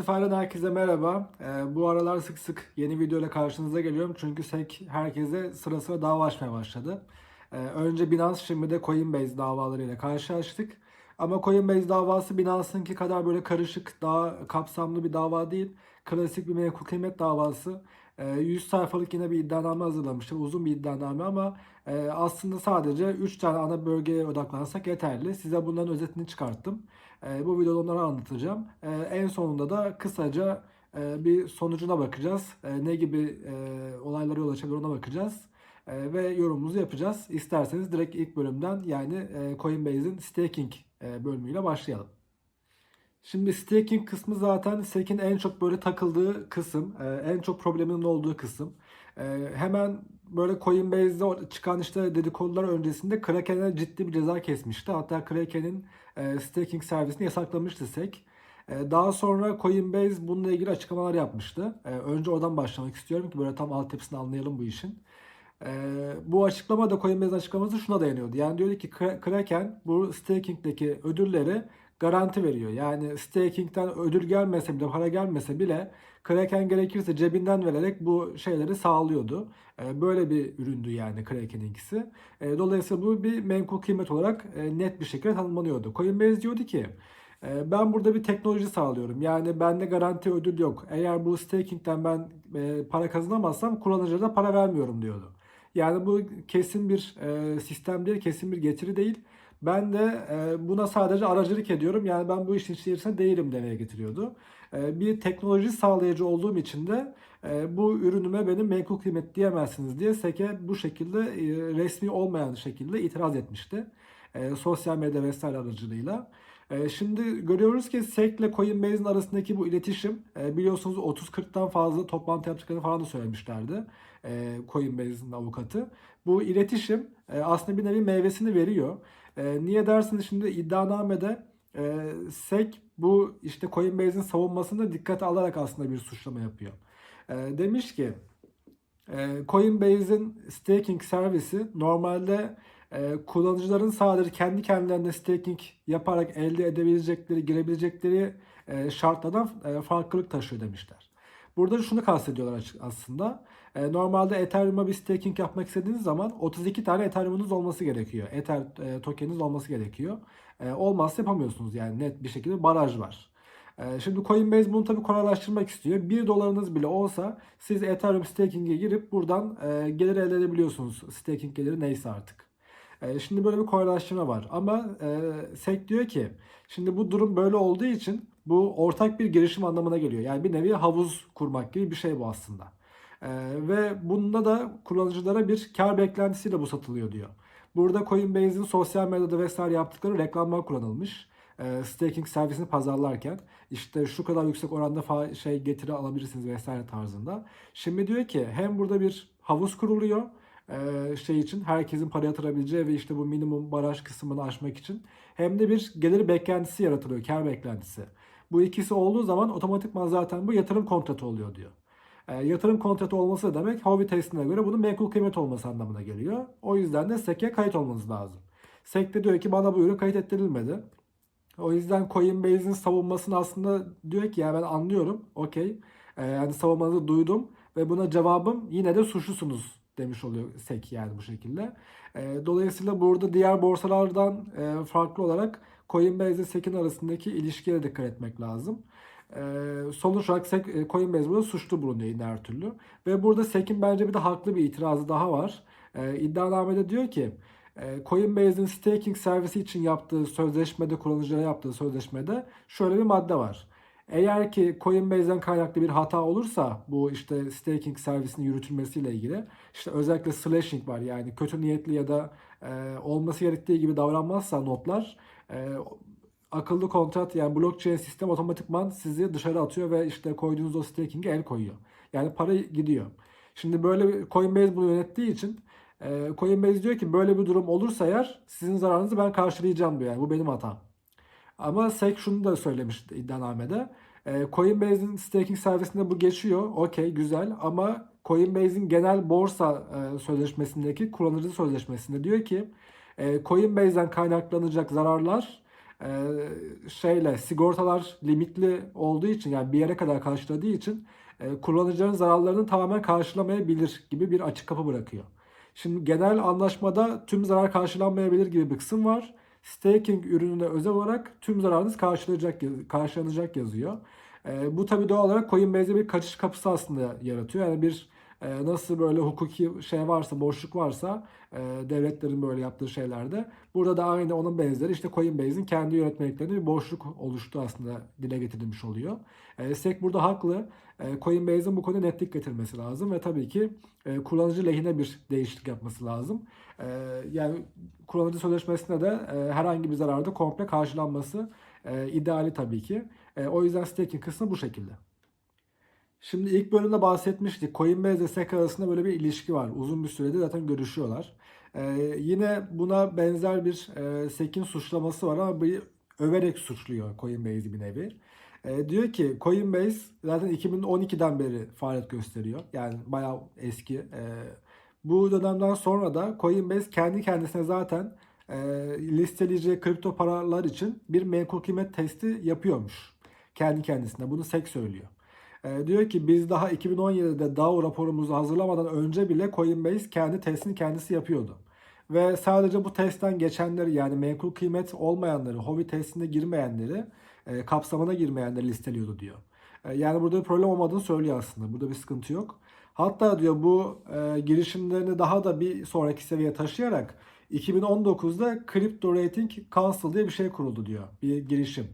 Testify'dan herkese merhaba. Ee, bu aralar sık sık yeni video ile karşınıza geliyorum. Çünkü SEC herkese sıra sıra dava açmaya başladı. Ee, önce Binance şimdi de Coinbase davalarıyla karşılaştık. Ama Coinbase davası Binance'ınki kadar böyle karışık, daha kapsamlı bir dava değil. Klasik bir menkul kıymet davası. Ee, 100 sayfalık yine bir iddianame hazırlamışlar. Uzun bir iddianame ama e, aslında sadece 3 tane ana bölgeye odaklansak yeterli. Size bunların özetini çıkarttım. E, bu videoda onları anlatacağım. E, en sonunda da kısaca e, bir sonucuna bakacağız. Ne gibi e, olaylara yol açabilir ona bakacağız. Ve yorumumuzu yapacağız. İsterseniz direkt ilk bölümden yani Coinbase'in staking bölümüyle başlayalım. Şimdi staking kısmı zaten SEC'in en çok böyle takıldığı kısım, e, en çok probleminin olduğu kısım. E, hemen böyle Coinbase'de çıkan işte dedikodular öncesinde Kraken'e ciddi bir ceza kesmişti. Hatta Kraken'in e, staking servisini yasaklamıştı SEC. Daha sonra Coinbase bununla ilgili açıklamalar yapmıştı. Önce oradan başlamak istiyorum ki böyle tam altyapısını anlayalım bu işin. Bu açıklama da Coinbase'in açıklaması şuna dayanıyordu. Yani diyordu ki Kraken bu staking'deki ödülleri garanti veriyor. Yani staking'den ödül gelmese bile, para gelmese bile Kraken gerekirse cebinden vererek bu şeyleri sağlıyordu. Böyle bir üründü yani Kraken'inkisi. Dolayısıyla bu bir menkul kıymet olarak net bir şekilde tanımlanıyordu. Coinbase diyordu ki ben burada bir teknoloji sağlıyorum. Yani bende garanti ödül yok. Eğer bu staking'den ben para kazanamazsam kullanıcılara para vermiyorum diyordu. Yani bu kesin bir sistem değil, kesin bir getiri değil. Ben de buna sadece aracılık ediyorum. Yani ben bu işin içerisinde değilim demeye getiriyordu. Bir teknoloji sağlayıcı olduğum için de bu ürünüme benim menkul kıymet diyemezsiniz diye SEC'e bu şekilde resmi olmayan şekilde itiraz etmişti. Sosyal medya vesaire aracılığıyla. Şimdi görüyoruz ki SEC ile Coinbase'in arasındaki bu iletişim biliyorsunuz 30-40'tan fazla toplantı yaptıklarını falan da söylemişlerdi Coinbase'in avukatı. Bu iletişim aslında bir nevi meyvesini veriyor. Niye dersiniz şimdi iddianamede SEC bu işte Coinbase'in savunmasını dikkate alarak aslında bir suçlama yapıyor. Demiş ki Coinbase'in staking servisi normalde kullanıcıların sadece kendi kendilerine staking yaparak elde edebilecekleri, girebilecekleri şartlardan farklılık taşıyor demişler. Burada şunu kastediyorlar aslında. Normalde Ethereum'a bir staking yapmak istediğiniz zaman 32 tane Ethereum'unuz olması gerekiyor. Ether tokeniniz olması gerekiyor. Olmazsa yapamıyorsunuz yani net bir şekilde baraj var. Şimdi Coinbase bunu tabii kolaylaştırmak istiyor. 1 dolarınız bile olsa siz Ethereum staking'e girip buradan gelir elde edebiliyorsunuz. Staking geliri neyse artık. Şimdi böyle bir kolaylaştırma var. Ama SEC diyor ki şimdi bu durum böyle olduğu için bu ortak bir girişim anlamına geliyor. Yani bir nevi havuz kurmak gibi bir şey bu aslında. Ve bunda da kullanıcılara bir kar beklentisiyle bu satılıyor diyor. Burada Coinbase'in sosyal medyada vesaire yaptıkları reklamlar kullanılmış. Staking servisini pazarlarken işte şu kadar yüksek oranda şey getiri alabilirsiniz vesaire tarzında. Şimdi diyor ki hem burada bir havuz kuruluyor şey için herkesin para yatırabileceği ve işte bu minimum baraj kısmını aşmak için hem de bir gelir beklentisi yaratılıyor, kar beklentisi. Bu ikisi olduğu zaman otomatikman zaten bu yatırım kontratı oluyor diyor. E, yatırım kontratı olması demek Howey testine göre bunun menkul kıymet olması anlamına geliyor. O yüzden de SEC'e kayıt olmanız lazım. SEC de diyor ki bana bu ürün kayıt ettirilmedi. O yüzden Coinbase'in savunmasını aslında diyor ki ya ben anlıyorum. Okey. E, yani savunmanızı duydum ve buna cevabım yine de suçlusunuz demiş oluyor SEC yani bu şekilde. E, dolayısıyla burada diğer borsalardan e, farklı olarak Coinbase ile SEC'in arasındaki ilişkiye dikkat etmek lazım. E, sonuç olarak SEC, Coinbase burada suçlu bulunuyor yine her türlü. Ve burada SEC'in bence bir de haklı bir itirazı daha var. E, iddianamede diyor ki Coinbase'in staking servisi için yaptığı sözleşmede, kullanıcılara yaptığı sözleşmede şöyle bir madde var. Eğer ki Coinbase'den kaynaklı bir hata olursa bu işte staking servisinin yürütülmesiyle ilgili işte özellikle slashing var yani kötü niyetli ya da e, olması gerektiği gibi davranmazsa notlar e, akıllı kontrat yani blockchain sistem otomatikman sizi dışarı atıyor ve işte koyduğunuz o staking'e el koyuyor. Yani para gidiyor. Şimdi böyle Coinbase bunu yönettiği için e, Coinbase diyor ki böyle bir durum olursa eğer sizin zararınızı ben karşılayacağım diyor. Yani bu benim hatam. Ama SEC şunu da söylemiş iddianamede. E, Coinbase'in staking servisinde bu geçiyor. Okey güzel ama Coinbase'in genel borsa e, sözleşmesindeki kullanıcı sözleşmesinde diyor ki e, Coinbase'den kaynaklanacak zararlar e, şeyle sigortalar limitli olduğu için yani bir yere kadar karşıladığı için e, kullanıcıların zararlarını tamamen karşılamayabilir gibi bir açık kapı bırakıyor. Şimdi genel anlaşmada tüm zarar karşılanmayabilir gibi bir kısım var. Staking ürününe özel olarak tüm zararınız karşılanacak, karşılanacak yazıyor. E, bu tabii doğal olarak Coinbase'de bir kaçış kapısı aslında yaratıyor. Yani bir e, nasıl böyle hukuki şey varsa, boşluk varsa e, devletlerin böyle yaptığı şeylerde burada da aynı onun benzeri işte Coinbase'in kendi yönetmeliklerinde bir boşluk oluştu aslında dile getirilmiş oluyor. E, SEC burada haklı. E, Coinbase'in bu konuda netlik getirmesi lazım ve tabii ki e, kullanıcı lehine bir değişiklik yapması lazım. E, yani kullanıcı sözleşmesinde de herhangi bir zararda komple karşılanması ideali tabii ki. O yüzden staking kısmı bu şekilde. Şimdi ilk bölümde bahsetmiştik. Coinbase ile SEC arasında böyle bir ilişki var. Uzun bir süredir zaten görüşüyorlar. Ee, yine buna benzer bir e, SEC'in suçlaması var ama bir överek suçluyor Coinbase'i bir nevi. E, diyor ki Coinbase zaten 2012'den beri faaliyet gösteriyor. Yani bayağı eski. E, bu dönemden sonra da Coinbase kendi kendisine zaten e, listeleyeceği kripto paralar için bir menkul kıymet testi yapıyormuş. Kendi kendisine. Bunu SEC söylüyor. E, diyor ki biz daha 2017'de DAO raporumuzu hazırlamadan önce bile Coinbase kendi testini kendisi yapıyordu. Ve sadece bu testten geçenleri yani menkul kıymet olmayanları, hobi testine girmeyenleri, e, kapsamına girmeyenleri listeliyordu diyor. E, yani burada bir problem olmadığını söylüyor aslında. Burada bir sıkıntı yok. Hatta diyor bu e, girişimlerini daha da bir sonraki seviyeye taşıyarak 2019'da Crypto Rating Council diye bir şey kuruldu diyor. Bir girişim.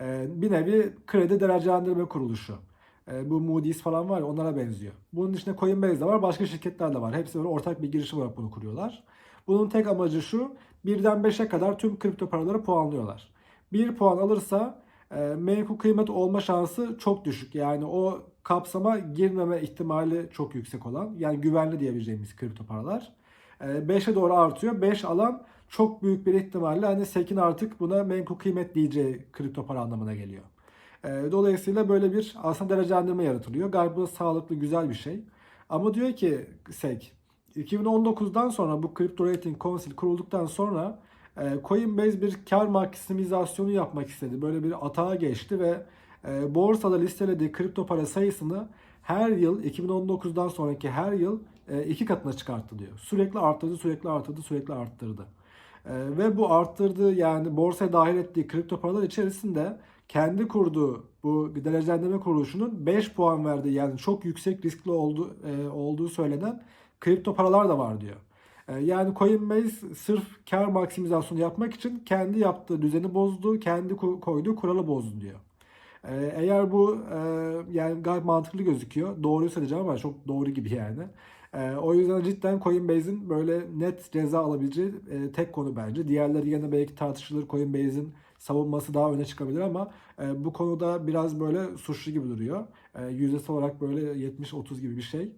E, bir nevi kredi derecelendirme kuruluşu. E, bu Moody's falan var ya onlara benziyor. Bunun dışında Coinbase de var, başka şirketler de var. Hepsi böyle ortak bir girişim olarak bunu kuruyorlar. Bunun tek amacı şu, birden 5'e kadar tüm kripto paraları puanlıyorlar. 1 puan alırsa e, menkul kıymet olma şansı çok düşük. Yani o kapsama girmeme ihtimali çok yüksek olan, yani güvenli diyebileceğimiz kripto paralar. E, 5'e doğru artıyor. 5 alan çok büyük bir ihtimalle hani SEC'in artık buna menkul kıymet diyeceği kripto para anlamına geliyor. E, dolayısıyla böyle bir aslında derecelendirme yaratılıyor. Da sağlıklı, güzel bir şey. Ama diyor ki SEC, 2019'dan sonra bu Crypto Rating Council kurulduktan sonra e, Coinbase bir kar maksimizasyonu yapmak istedi. Böyle bir atağa geçti ve e, borsada listelediği kripto para sayısını her yıl 2019'dan sonraki her yıl e, iki katına çıkarttı diyor. Sürekli arttırdı, sürekli arttırdı, sürekli arttırdı. Ve bu arttırdığı yani borsaya dahil ettiği kripto paralar içerisinde kendi kurduğu bu derecelendirme kuruluşunun 5 puan verdiği yani çok yüksek riskli olduğu, olduğu söylenen kripto paralar da var diyor. Yani Coinbase sırf kar maksimizasyonu yapmak için kendi yaptığı düzeni bozdu, kendi koyduğu kuralı bozdu diyor. Eğer bu yani gayet mantıklı gözüküyor. Doğruyu söyleyeceğim ama çok doğru gibi yani. O yüzden cidden Coinbase'in böyle net ceza alabileceği tek konu bence. Diğerleri yine belki tartışılır. Coinbase'in savunması daha öne çıkabilir ama bu konuda biraz böyle suçlu gibi duruyor. Yüzdesi olarak böyle 70-30 gibi bir şey.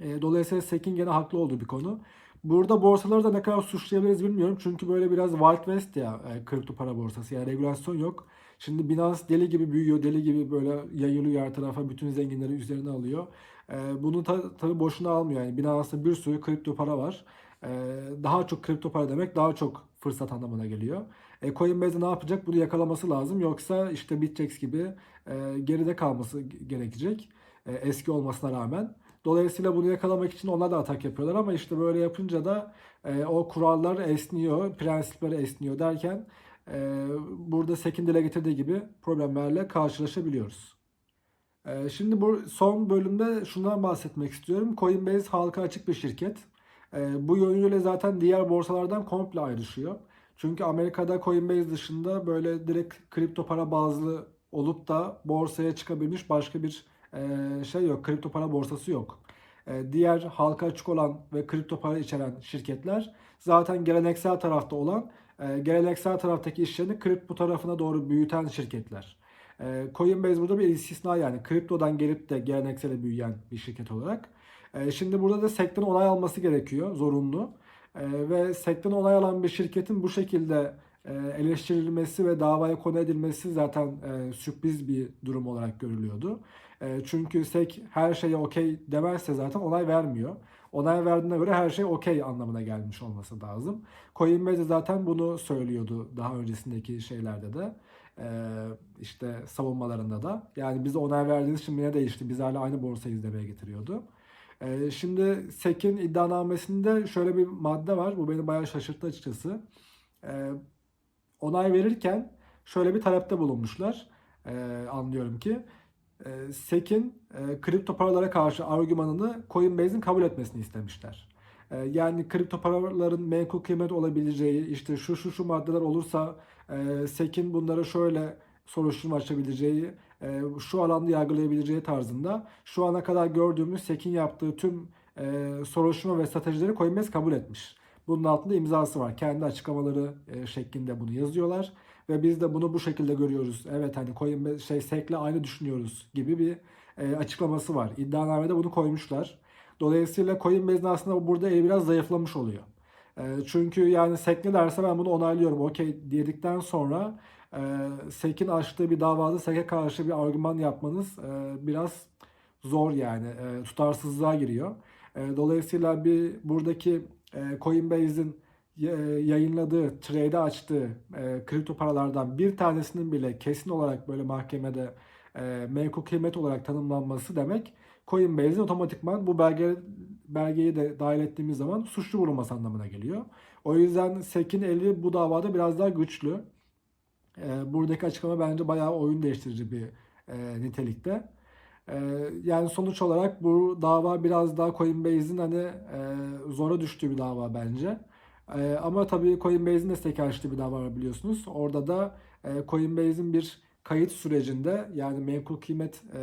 Dolayısıyla SEC'in gene haklı olduğu bir konu. Burada borsaları da ne kadar suçlayabiliriz bilmiyorum. Çünkü böyle biraz Wild West ya e, kripto para borsası. Yani regülasyon yok. Şimdi Binance deli gibi büyüyor. Deli gibi böyle yayılıyor her tarafa. Bütün zenginleri üzerine alıyor. E, bunu ta, tabii boşuna almıyor. Yani Binance'da bir sürü kripto para var. E, daha çok kripto para demek daha çok fırsat anlamına geliyor. E, Coinbase ne yapacak? Bunu yakalaması lazım. Yoksa işte BitGex gibi e, geride kalması gerekecek. E, eski olmasına rağmen. Dolayısıyla bunu yakalamak için onlar da atak yapıyorlar ama işte böyle yapınca da e, o kurallar esniyor, prensipler esniyor derken e, burada Sekin dile getirdiği gibi problemlerle karşılaşabiliyoruz. E, şimdi bu son bölümde şundan bahsetmek istiyorum. Coinbase halka açık bir şirket. E, bu yönüyle zaten diğer borsalardan komple ayrışıyor. Çünkü Amerika'da Coinbase dışında böyle direkt kripto para bazlı olup da borsaya çıkabilmiş başka bir ee, şey yok, kripto para borsası yok. Ee, diğer halka açık olan ve kripto para içeren şirketler zaten geleneksel tarafta olan, e, geleneksel taraftaki işlerini kripto tarafına doğru büyüten şirketler. Ee, Coinbase burada bir istisna yani kriptodan gelip de geleneksele büyüyen bir şirket olarak. Şimdi burada da SEC'ten onay alması gerekiyor, zorunlu. Ve SEC'ten onay alan bir şirketin bu şekilde e, eleştirilmesi ve davaya konu edilmesi zaten e, sürpriz bir durum olarak görülüyordu. Çünkü SEC her şeye okey demezse zaten onay vermiyor. Onay verdiğine göre her şey okey anlamına gelmiş olması lazım. Coinbase zaten bunu söylüyordu daha öncesindeki şeylerde de. E, işte savunmalarında da. Yani bize onay verdiğiniz için ne değişti? Biz hala aynı borsayız demeye getiriyordu. E, şimdi SEC'in iddianamesinde şöyle bir madde var. Bu beni bayağı şaşırttı açıkçası. E, onay verirken şöyle bir talepte bulunmuşlar. Anlıyorum ki. SEC'in e, kripto paralara karşı argümanını Coinbase'in kabul etmesini istemişler. E, yani kripto paraların menkul kıymet olabileceği, işte şu şu şu maddeler olursa e, SEC'in bunlara şöyle soruşturma açabileceği, e, şu alanda yargılayabileceği tarzında şu ana kadar gördüğümüz SEC'in yaptığı tüm e, soruşturma ve stratejileri Coinbase kabul etmiş. Bunun altında imzası var. Kendi açıklamaları şeklinde bunu yazıyorlar ve biz de bunu bu şekilde görüyoruz. Evet hani Coinbase şey SEC'le aynı düşünüyoruz gibi bir açıklaması var. İddianamede bunu koymuşlar. Dolayısıyla Coinbase'in aslında burada eli biraz zayıflamış oluyor. E, çünkü yani SEC ne derse ben bunu onaylıyorum. Okey dedikten sonra e, SEC'in açtığı bir davada SEC'e karşı bir argüman yapmanız e, biraz zor yani. E, tutarsızlığa giriyor. Dolayısıyla bir buradaki Coinbase'in yayınladığı, trade açtığı kripto paralardan bir tanesinin bile kesin olarak böyle mahkemede menkul kıymet olarak tanımlanması demek Coinbase'in otomatikman bu belge belgeyi de dahil ettiğimiz zaman suçlu bulunması anlamına geliyor. O yüzden SEC'in eli bu davada biraz daha güçlü. E, buradaki açıklama bence bayağı oyun değiştirici bir e, nitelikte. E, yani sonuç olarak bu dava biraz daha Coinbase'in hani e, zora düştüğü bir dava bence. E, ama tabii Coinbase'in de SEC açtığı bir dava biliyorsunuz. Orada da e, Coinbase'in bir kayıt sürecinde yani menkul kıymet e,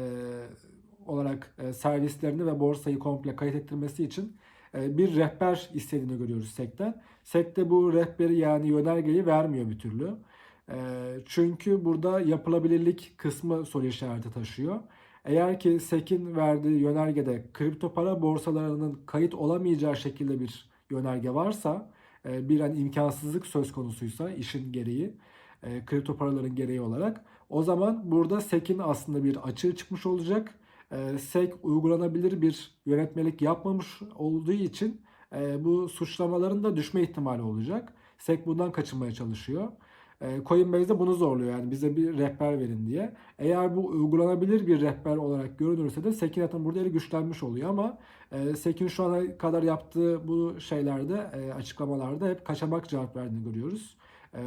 olarak e, servislerini ve borsayı komple kayıt ettirmesi için e, bir rehber istediğini görüyoruz SEC'ten. SEC de bu rehberi yani yönergeyi vermiyor bir türlü. E, çünkü burada yapılabilirlik kısmı soru işareti taşıyor. Eğer ki SEC'in verdiği yönergede kripto para borsalarının kayıt olamayacağı şekilde bir yönerge varsa, bir an imkansızlık söz konusuysa işin gereği, kripto paraların gereği olarak o zaman burada SEC'in aslında bir açığı çıkmış olacak. E, SEC uygulanabilir bir yönetmelik yapmamış olduğu için e, bu suçlamaların da düşme ihtimali olacak. SEC bundan kaçınmaya çalışıyor. E, Coinbase de bunu zorluyor yani bize bir rehber verin diye. Eğer bu uygulanabilir bir rehber olarak görünürse de SEC'in zaten burada eli güçlenmiş oluyor ama e, SEC'in şu ana kadar yaptığı bu şeylerde e, açıklamalarda hep kaçamak cevap verdiğini görüyoruz. E,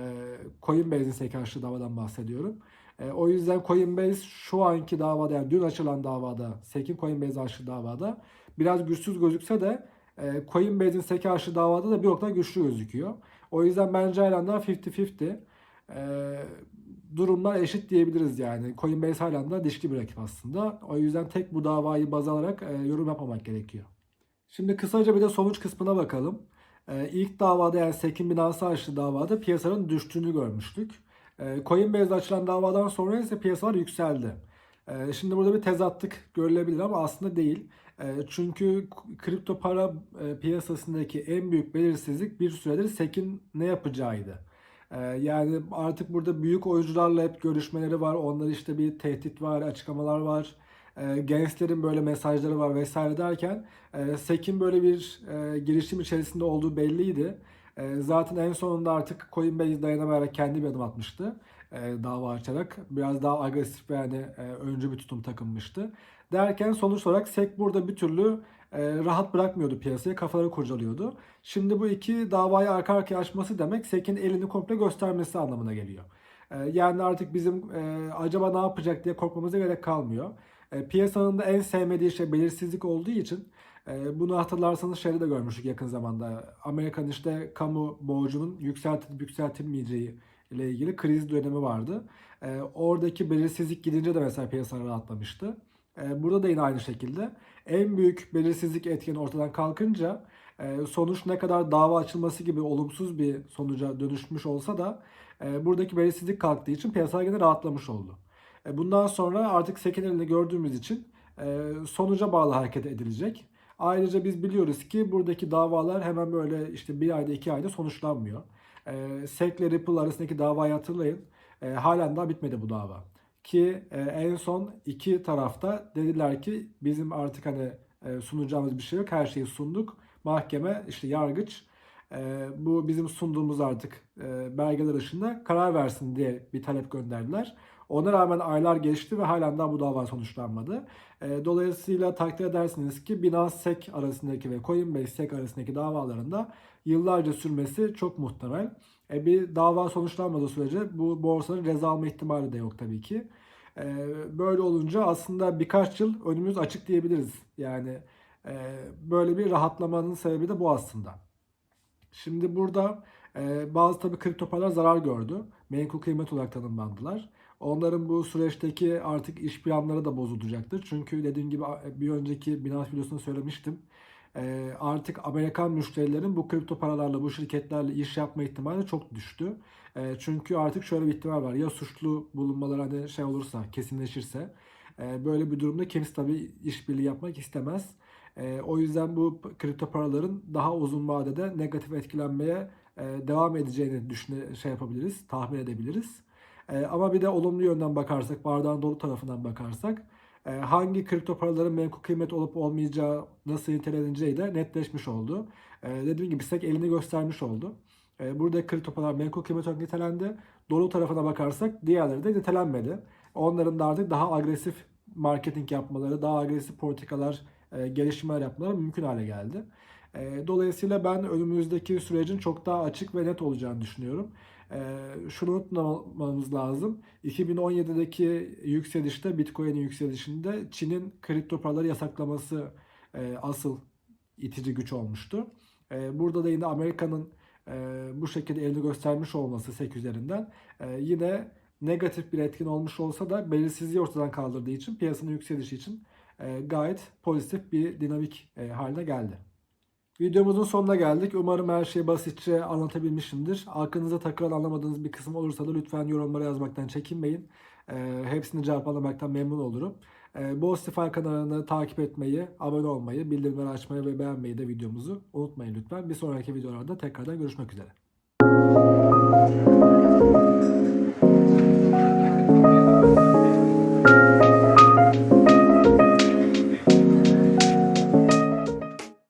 Coinbase'in SEC karşı davadan bahsediyorum. E, o yüzden Coinbase şu anki davada yani dün açılan davada, SEC'in Coinbase açtığı davada biraz güçsüz gözükse de e, Coinbase'in SEC'e karşı davada da bir nokta güçlü gözüküyor. O yüzden bence halen daha 50-50. E, durumlar eşit diyebiliriz yani. Coinbase halen daha dişli bir rakip aslında. O yüzden tek bu davayı baz alarak e, yorum yapmamak gerekiyor. Şimdi kısaca bir de sonuç kısmına bakalım. E, ilk davada yani SEC'in binası açtığı davada piyasanın düştüğünü görmüştük. E, Coinbase'de açılan davadan sonra ise piyasalar yükseldi. E, şimdi burada bir tezatlık görülebilir ama aslında değil. E, çünkü kripto para e, piyasasındaki en büyük belirsizlik bir süredir SEC'in ne yapacağıydı. Yani artık burada büyük oyuncularla hep görüşmeleri var. Onlar işte bir tehdit var, açıklamalar var. Gençlerin böyle mesajları var vesaire derken e, SEC'in böyle bir e, girişim içerisinde olduğu belliydi. E, zaten en sonunda artık Coinbase dayanamayarak kendi bir adım atmıştı. E, dava açarak. Biraz daha agresif yani e, öncü bir tutum takınmıştı. Derken sonuç olarak SEC burada bir türlü e, rahat bırakmıyordu piyasaya. Kafaları kurcalıyordu. Şimdi bu iki davayı arka arkaya açması demek SEC'in elini komple göstermesi anlamına geliyor. E, yani artık bizim e, acaba ne yapacak diye korkmamıza gerek kalmıyor. E, piyasanın da en sevmediği şey belirsizlik olduğu için e, bunu hatırlarsanız şeyde de görmüştük yakın zamanda. Amerikan işte kamu borcunun yükseltilip yükseltilmeyeceği ile ilgili kriz dönemi vardı. E, oradaki belirsizlik gidince de mesela piyasalar rahatlamıştı. Burada da yine aynı şekilde. En büyük belirsizlik etkeni ortadan kalkınca sonuç ne kadar dava açılması gibi olumsuz bir sonuca dönüşmüş olsa da buradaki belirsizlik kalktığı için piyasalar yine rahatlamış oldu. E, bundan sonra artık SEC'in elinde gördüğümüz için e, sonuca bağlı hareket edilecek. Ayrıca biz biliyoruz ki buradaki davalar hemen böyle işte bir ayda iki ayda sonuçlanmıyor. E, SEC ile Ripple arasındaki davayı hatırlayın. Halen daha bitmedi bu dava. ki en son iki tarafta dediler ki bizim artık hani sunacağımız bir şey yok. Her şeyi sunduk. Mahkeme işte yargıç bu bizim sunduğumuz artık belgeler ışığında karar versin diye bir talep gönderdiler. Ona rağmen aylar geçti ve halen daha bu dava sonuçlanmadı. E, dolayısıyla takdir edersiniz ki Binance SEC arasındaki ve Coinbase SEC arasındaki davalarında yıllarca sürmesi çok muhtemel. E, bir dava sonuçlanmadığı sürece bu borsanın ceza alma ihtimali de yok tabii ki. E, böyle olunca aslında birkaç yıl önümüz açık diyebiliriz. Yani e, böyle bir rahatlamanın sebebi de bu aslında. Şimdi burada e, bazı tabii kripto paralar zarar gördü. Menkul kıymet olarak tanımlandılar. Onların bu süreçteki artık iş planları da bozulacaktır. Çünkü dediğim gibi bir önceki Binance videosunda söylemiştim. E, artık Amerikan müşterilerin bu kripto paralarla, bu şirketlerle iş yapma ihtimali çok düştü. E, çünkü artık şöyle bir ihtimal var. Ya suçlu bulunmaları hani şey olursa, kesinleşirse e, böyle bir durumda kimse tabii işbirliği yapmak istemez. E, o yüzden bu kripto paraların daha uzun vadede negatif etkilenmeye e, devam edeceğini düşüne, şey yapabiliriz, tahmin edebiliriz. E, ama bir de olumlu yönden bakarsak, bardağın dolu tarafından bakarsak e, hangi kripto paraların menkul kıymet olup olmayacağı nasıl niteleneceği de netleşmiş oldu. E, dediğim gibi SEC elini göstermiş oldu. E, burada kripto paralar menkul kıymet olarak nitelendi. Dolu tarafına bakarsak diğerleri de nitelenmedi. Onların da artık daha agresif marketing yapmaları, daha agresif politikalar, gelişmeler yapmaları mümkün hale geldi. Dolayısıyla ben önümüzdeki sürecin çok daha açık ve net olacağını düşünüyorum. E, şunu unutmamamız lazım. 2017'deki yükselişte, Bitcoin'in yükselişinde Çin'in kripto paraları yasaklaması e, asıl itici güç olmuştu. E, burada da yine Amerika'nın e, bu şekilde elini göstermiş olması SEC üzerinden yine negatif bir etkin olmuş olsa da belirsizliği ortadan kaldırdığı için piyasanın yükselişi için gayet pozitif bir dinamik haline geldi. Videomuzun sonuna geldik. Umarım her şeyi basitçe anlatabilmişimdir. Aklınıza takılan anlamadığınız bir kısım olursa da lütfen yorumlara yazmaktan çekinmeyin. E, hepsini cevaplamaktan memnun olurum. E, Boğaziçi kanalını takip etmeyi, abone olmayı, bildirimleri açmayı ve beğenmeyi de videomuzu unutmayın lütfen. Bir sonraki videolarda tekrardan görüşmek üzere.